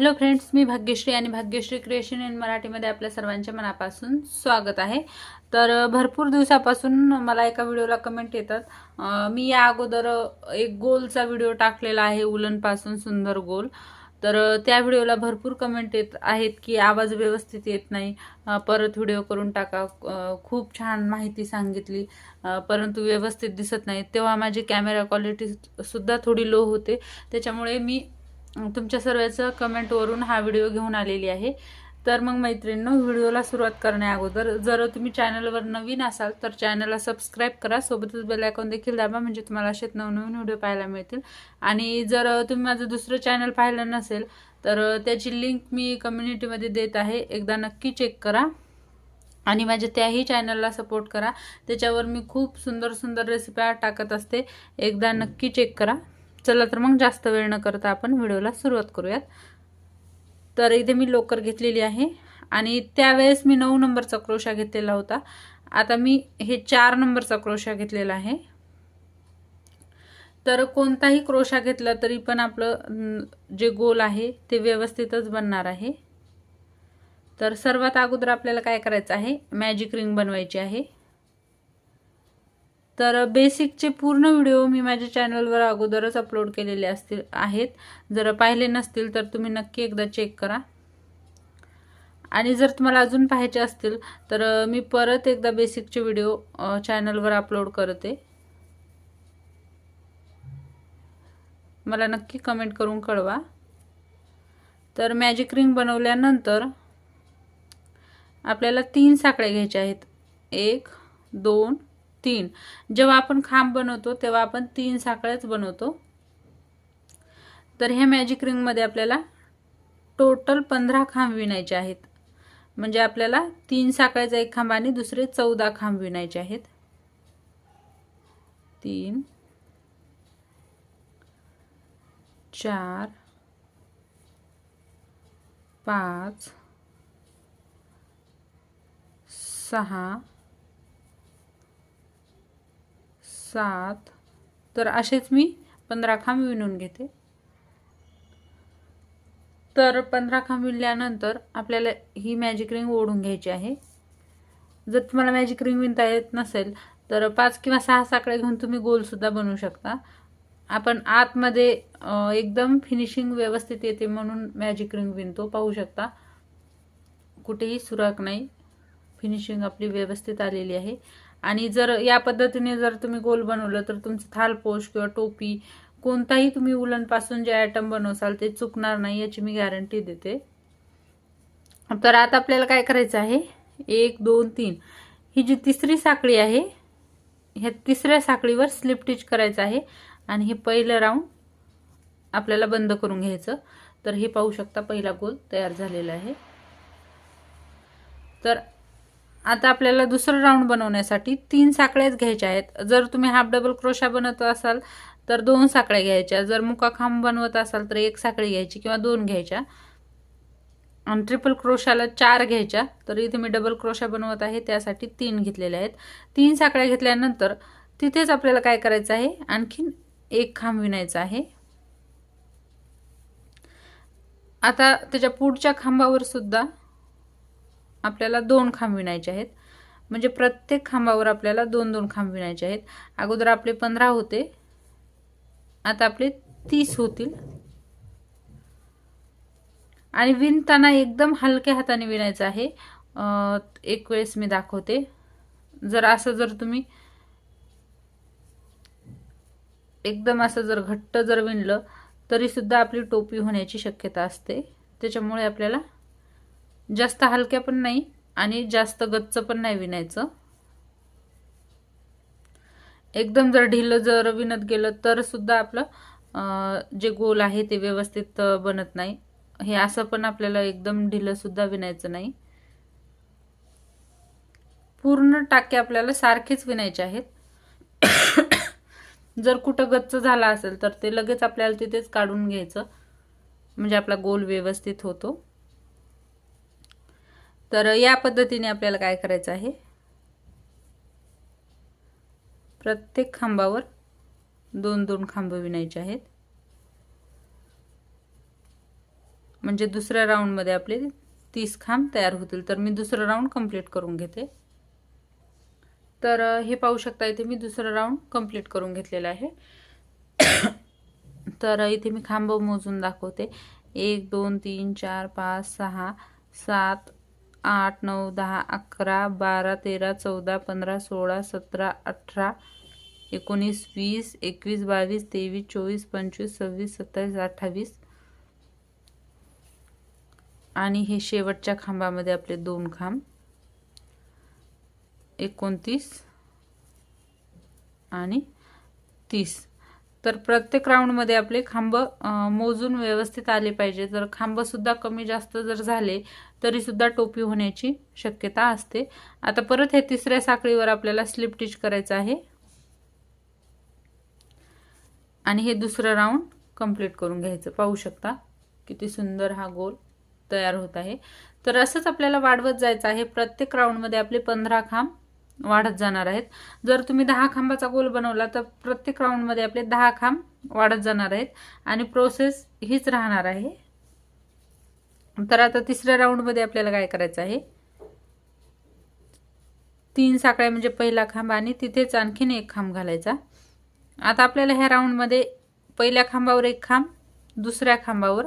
Hello friends मी भाग्यश्री आणि Bhagyashree creation in मराठीमध्ये आपल्या सर्वांच्या मनापासून स्वागत आहे. तर भरपूर दिवसापासून मला एका व्हिडिओला कमेंट येतात. मी या अगोदर एक गोलचा व्हिडिओ टाकलेला आहे उलनपासून सुंदर गोल. तर त्या व्हिडिओला भरपूर कमेंट येत आहेत की आवाज व्यवस्थित येत नाही. परत व्हिडिओ करून टाका. खूप छान माहिती सांगितली. परंतु व्यवस्थित दिसत नाही. तेव्हा माझी कॅमेरा क्वालिटी सुद्धा थोडी लो होते. त्याच्यामुळे मी तुमच्या सर्वांचं कमेंटवरून हा व्हिडिओ घेऊन आलेली आहे. तर मग मैत्रिणींनो व्हिडिओला सुरुवात करण्या अगोदर जर तुम्ही चॅनलवर नवीन असाल तर चॅनलला सबस्क्राईब करा. सोबतच बेल आयकॉन देखील दाबा म्हणजे तुम्हाला असेच नवनवीन व्हिडिओ पाहायला मिळतील. आणि जर तुम्ही माझं दुसरं चॅनल पाहिलं नसेल तर त्याची लिंक मी कम्युनिटीमध्ये देत आहे. एकदा नक्की चेक करा. आणि माझ्या त्याही चॅनलला सपोर्ट करा. त्याच्यावर मी खूप सुंदर सुंदर रेसिप्या टाकत असते. एकदा नक्की चेक करा. चला तर मग जास्त वेळ न करता आपण व्हिडिओला सुरुवात करूयात. तर इथे मी लोकर घेतलेली आहे आणि त्यावेळेस मी नऊ नंबरचा क्रोशा घेतलेला होता. आता मी हे चार नंबरचा क्रोशा घेतलेला आहे. तर कोणताही क्रोशा घेतला तरी पण आपलं जे गोल आहे ते व्यवस्थितच बनणार आहे. तर सर्वात अगोदर आपल्याला काय करायचं आहे? मॅजिक रिंग बनवायची आहे. तर बेसिकचे पूर्ण व्हिडिओ मी माझ्या चॅनलवर अगोदरच अपलोड केलेले असतील आहेत. जर पाहिले नसतील तर तुम्ही नक्की एकदा चेक करा. आणि जर तुम्हाला अजून पाहायचे असतील तर मी परत एकदा बेसिकचे व्हिडिओ चॅनलवर अपलोड करते. मला नक्की कमेंट करून कळवा. तर मॅजिक रिंग बनवल्यानंतर आपल्याला तीन साकळ्या घ्यायच्या आहेत. एक दोन तीन. जेव्हा आपण खांब बनवतो तेव्हा आपण तीन साखळ्याच बनवतो. तर ह्या मॅजिक रिंगमध्ये आपल्याला टोटल पंधरा खांब विणायचे आहेत. म्हणजे आपल्याला तीन साखळ्याचा एक खांब आणि दुसरे चौदा खांब विणायचे आहेत. तीन चार पाच सहा सात. तर असेच मी पंधरा खांब विणून घेते. तर पंधरा खांब विणल्यानंतर आपल्याला ही मॅजिक रिंग ओढून घ्यायची आहे. जर तुम्हाला मॅजिक रिंग विणता येत नसेल तर पाच किंवा सहा साकळे घेऊन तुम्ही गोलसुद्धा बनवू शकता. आपण आतमध्ये एकदम फिनिशिंग व्यवस्थित येते म्हणून मॅजिक रिंग विणतो पाहू शकता. कुठेही सुराख नाही. फिनिशिंग आपली व्यवस्थित आलेली आहे. आणि जर या पद्धतीने जर तुम्ही गोल बनवलं तर तुमचं थालपोश किंवा टोपी कोणताही तुम्ही उलनपासून जे आयटम बनवसाल ते चुकणार नाही याची मी गॅरंटी देते. तर आता आपल्याला काय करायचं आहे? एक दोन तीन. ही जी तिसरी साखळी आहे ह्या तिसऱ्या साखळीवर स्लिप टिच करायचं आहे आणि हे पहिलं राऊंड आपल्याला बंद करून घ्यायचं. तर हे पाहू शकता पहिला गोल तयार झालेला आहे. तर आता आपल्याला दुसरं राऊंड बनवण्यासाठी तीन साकळ्याच घ्यायच्या आहेत. जर तुम्ही हाफ डबल क्रोशा बनवत असाल तर दोन साकळ्या घ्यायच्या. जर मुका खांब बनवत असाल तर एक साखळी घ्यायची किंवा दोन घ्यायच्या. आणि ट्रिपल क्रोशाला चार घ्यायच्या. तर इथे मी डबल क्रोशा बनवत आहे त्यासाठी तीन घेतलेल्या आहेत. तीन साखळ्या घेतल्यानंतर तिथेच आपल्याला काय करायचं आहे? आणखीन एक खांब विणायचा आहे. आता त्याच्या पुढच्या खांबावर सुद्धा आपल्याला दोन खांब विणायचे आहेत. म्हणजे प्रत्येक खांबावर आपल्याला दोन दोन खांब विणायचे आहेत. अगोदर आपले पंधरा होते. आता आपले तीस होतील. आणि विणताना एकदम हलक्या हाताने विणायचं आहे. एक वेळेस मी दाखवते. जर असं जर तुम्ही एकदम असं जर घट्ट जर विणलं तरी सुद्धा आपली टोपी होण्याची शक्यता असते. त्याच्यामुळे आपल्याला जास्त हलक्या पण नाही आणि जास्त गच्च पण नाही विणायचं. एकदम जर ढिलं जर विणत गेलं तर सुद्धा आपलं जे गोल आहे ते व्यवस्थित बनत नाही. हे असं पण आपल्याला एकदम ढिलं सुद्धा विणायचं नाही. पूर्ण टाके आपल्याला सारखेच विणायचे आहेत. जर कुठं गच्च झाला असेल तर ते लगेच आपल्याला तिथेच काढून घ्यायचं. म्हणजे आपला गोल व्यवस्थित होतो. तर या पद्धतीने आपल्याला काय करायचं आहे? प्रत्येक खांबावर दोन दोन खांब विणायचे आहेत. म्हणजे दुसऱ्या राऊंडमध्ये आपले तीस खांब तयार होतील. तर मी दुसरं राऊंड कंप्लीट करून घेते. तर हे पाहू शकता इथे मी दुसरं राऊंड कंप्लीट करून घेतलेला आहे. तर इथे मी खांब मोजून दाखवते. एक दोन तीन चार पाच सहा सात आठ नऊ दहा अकरा बारा तेरा चौदा पंधरा सोळा सतरा अठरा एकोणीस वीस एकवीस बावीस तेवीस चोवीस पंचवीस सव्वीस सत्तावीस अठ्ठावीस. आणि हे शेवटच्या खांबामध्ये आपले दोन खांब. एकोणतीस आणि तीस. तर प्रत्येक राऊंडमध्ये आपले खांब मोजून व्यवस्थित आले पाहिजे. जर खांबसुद्धा कमी जास्त जर झाले तरीसुद्धा टोपी होण्याची शक्यता असते. आता परत हे तिसऱ्या साखळीवर आपल्याला स्लिप टिच करायचं आहे. आणि हे दुसरं राऊंड कंप्लीट करून घ्यायचं. पाहू शकता किती सुंदर हा गोल तयार होत आहे. तर असंच आपल्याला वाढवत जायचं आहे. प्रत्येक राऊंडमध्ये आपले पंधरा खांब वाढत जाणार आहेत. जर तुम्ही दहा खांबाचा गोल बनवला तर प्रत्येक राऊंडमध्ये आपले दहा खांब वाढत जाणार आहेत आणि प्रोसेस हीच राहणार आहे. तर आता तिसऱ्या राऊंडमध्ये आपल्याला काय करायचं आहे? तीन साखळ्या म्हणजे पहिला खांब आणि तिथेच आणखीन एक खांब घालायचा. आता आपल्याला ह्या राऊंडमध्ये पहिल्या खांबावर एक खांब दुसऱ्या खांबावर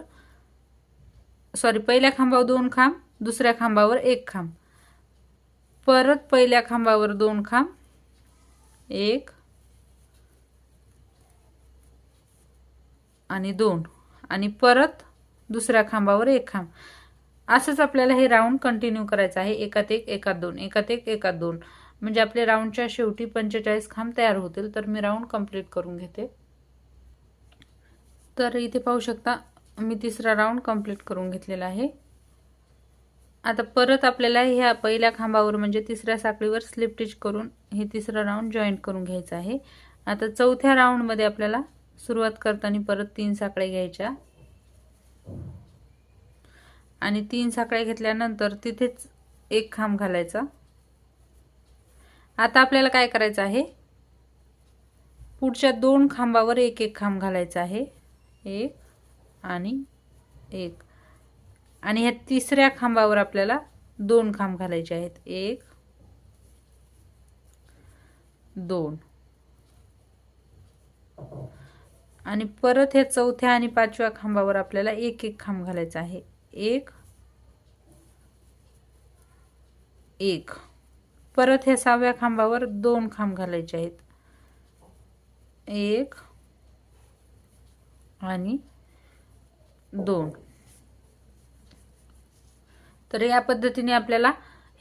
सॉरी पहिल्या खांबावर दोन खांब दुसऱ्या खांबावर एक खांब. परत पहिल्या खांबावर दोन खांब. एक. आणि दोन. आणि परत दुसऱ्या खांबावर एक खांब. असंच आपल्याला हे राऊंड कंटिन्यू करायचं आहे. एकात एक एकात दोन. एकात एक एकात दोन. म्हणजे आपले राऊंडच्या शेवटी पंचेचाळीस खांब तयार होतील. तर मी राऊंड कंप्लीट करून घेते. तर इथे पाहू शकता मी तिसरा राऊंड कंप्लीट करून घेतलेला आहे. आता परत आपल्याला ह्या पहिल्या खांबावर म्हणजे तिसऱ्या साखळीवर स्लिप टिच करून हे तिसरं राऊंड जॉईंट करून घ्यायचं आहे. आता चौथ्या राऊंडमध्ये आपल्याला सुरुवात करताना परत तीन साखळ्या घ्यायच्या. आणि तीन साखळ्या घेतल्यानंतर तिथेच एक खांब घालायचा. आता आपल्याला काय करायचं आहे? पुढच्या दोन खांबावर एक एक खांब घालायचा आहे. एक आणि एक. आणि ह्या तिसऱ्या खांबावर आपल्याला दोन खांब घालायचे आहेत. एक दोन. आणि परत ह्या चौथ्या आणि पाचव्या खांबावर आपल्याला एक एक खांब घालायचा आहे. एक एक. परत ह्या सहाव्या खांबावर दोन खांब घालायचे आहेत. एक आणि दोन. तर या पद्धतीने आपल्याला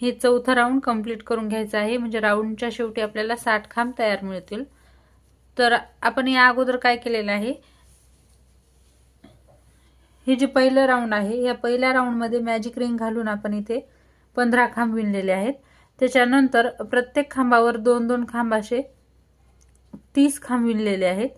हे चौथं राऊंड कंप्लीट करून घ्यायचं आहे. म्हणजे राऊंडच्या शेवटी आपल्याला साठ खांब तयार मिळतील. तर आपण या अगोदर काय केलेलं आहे? हे जे पहिलं राऊंड आहे या पहिल्या राऊंडमध्ये मॅजिक रिंग घालून आपण इथे पंधरा खांब विणलेले आहेत. त्याच्यानंतर प्रत्येक खांबावर दोन दोन खांब असे तीस खांब विणलेले आहेत.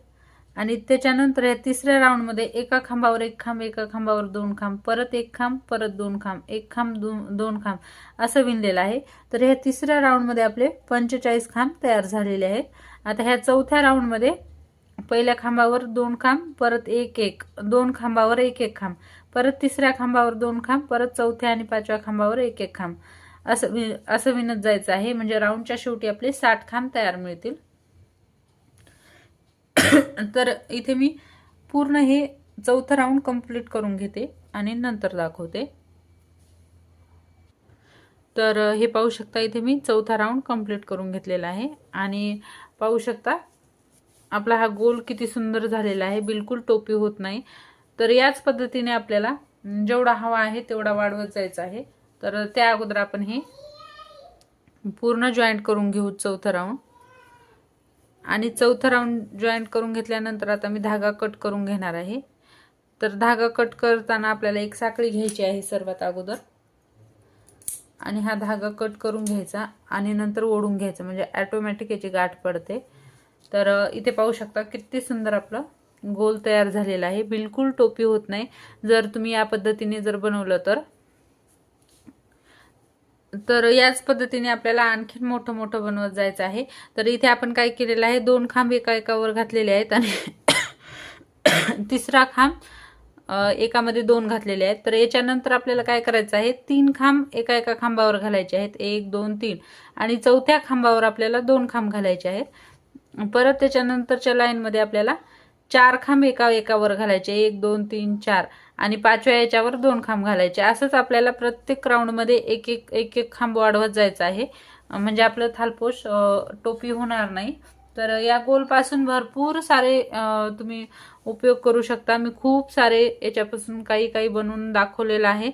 आणि त्याच्यानंतर या तिसऱ्या राऊंडमध्ये एका खांबावर एक खांब एका खांबावर दोन खांब परत एक खांब परत दोन खांब एक खांब दोन दोन खांब असं विणलेलं आहे. तर ह्या तिसऱ्या राऊंडमध्ये आपले पंचेचाळीस खांब तयार झालेले आहेत. आता ह्या चौथ्या राऊंडमध्ये पहिल्या खांबावर दोन खांब परत एक एक दोन खांबावर एक एक खांब परत तिसऱ्या खांबावर दोन खांब परत चौथ्या आणि पाचव्या खांबावर एक एक खांब असं वि असं विणत जायचं आहे. म्हणजे राऊंडच्या शेवटी आपले साठ खांब तयार मिळतील. तर इथे मी पूर्ण हे चौथं राऊंड कंप्लीट करून घेते आणि नंतर दाखवते. तर हे पाहू शकता इथे मी चौथा राऊंड कंप्लीट करून घेतलेला आहे आणि पाहू शकता आपला हा गोल किती सुंदर झालेला आहे बिलकुल टोपी होत नाही. तर याच पद्धतीने आपल्याला जेवढा हवा आहे तेवढा वाढवत जायचा आहे. तर त्या अगोदर आपण हे पूर्ण जॉईंट करून घेऊ चौथं राऊंड आणि चौथं राऊंड जॉईंट करून घेतल्यानंतर आता मी धागा कट करून घेणार आहे. तर धागा कट करताना आपल्याला एक साखळी घ्यायची आहे सर्वात अगोदर. आणि हा धागा कट करून घ्यायचा आणि नंतर ओढून घ्यायचा म्हणजे ॲटोमॅटिक याची गाठ पडते. तर इथे पाहू शकता किती सुंदर आपलं गोल तयार झालेला आहे. बिलकुल टोपी होत नाही. जर तुम्ही या पद्धतीने जर बनवलं तर. तर याच पद्धतीने आपल्याला आणखीन मोठं मोठं बनवत जायचं आहे. तर इथे आपण काय केलेलं आहे दोन खांब एका एकावर घातलेले आहेत आणि तिसरा खांब एकामध्ये दोन घातलेले आहेत. तर याच्यानंतर आपल्याला काय करायचं आहे तीन खांब एका एका खांबावर घालायचे आहेत. एक दोन तीन. आणि चौथ्या खांबावर आपल्याला दोन खांब घालायचे आहेत. परत त्याच्यानंतरच्या लाईनमध्ये आपल्याला चार खांब एका एकावर घालायचे. एक दोन तीन चार. आणि पाचव्या याच्यावर दोन खांब घालायचे. असंच आपल्याला प्रत्येक राऊंडमध्ये एक एक एक एक खांब वाढवत जायचं आहे. म्हणजे आपलं थालपोश टोपी होणार नाही. तर या गोलपासून भरपूर सारे तुम्ही उपयोग करू शकता. मी खूप सारे याच्यापासून काही काही बनवून दाखवलेलं आहे.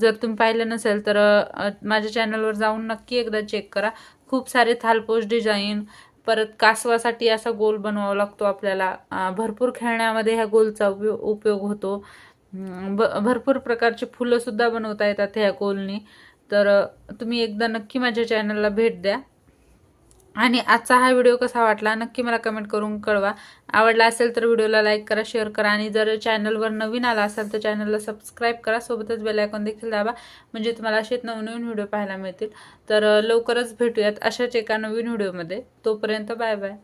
जर तुम्ही पाहिलं नसेल तर माझ्या चॅनलवर जाऊन नक्की एकदा चेक करा. खूप सारे थालपोश डिझाईन परत कासवासाठी असा गोल बनवावा लागतो आपल्याला. भरपूर खेळण्यामध्ये ह्या गोलचा उपयोग उपयोग होतो. ब- भरपूर प्रकारची फुलंसुद्धा बनवता येतात ह्या गोलनी. तर तुम्ही एकदा नक्की माझ्या चॅनलला भेट द्या. आणि आजचा हा व्हिडिओ कसा वाटला नक्की मला कमेंट करून कळवा. आवडला असेल तर व्हिडिओला लाईक करा शेअर करा आणि जर चॅनलवर नवीन आला असाल तर चॅनलला सबस्क्राईब करा. सोबतच बेलायकॉन देखील दाबा म्हणजे तुम्हाला असेच नवनवीन व्हिडिओ पाहायला मिळतील. तर लवकरच भेटूयात अशाच एका नवीन व्हिडिओमध्ये. तोपर्यंत बाय बाय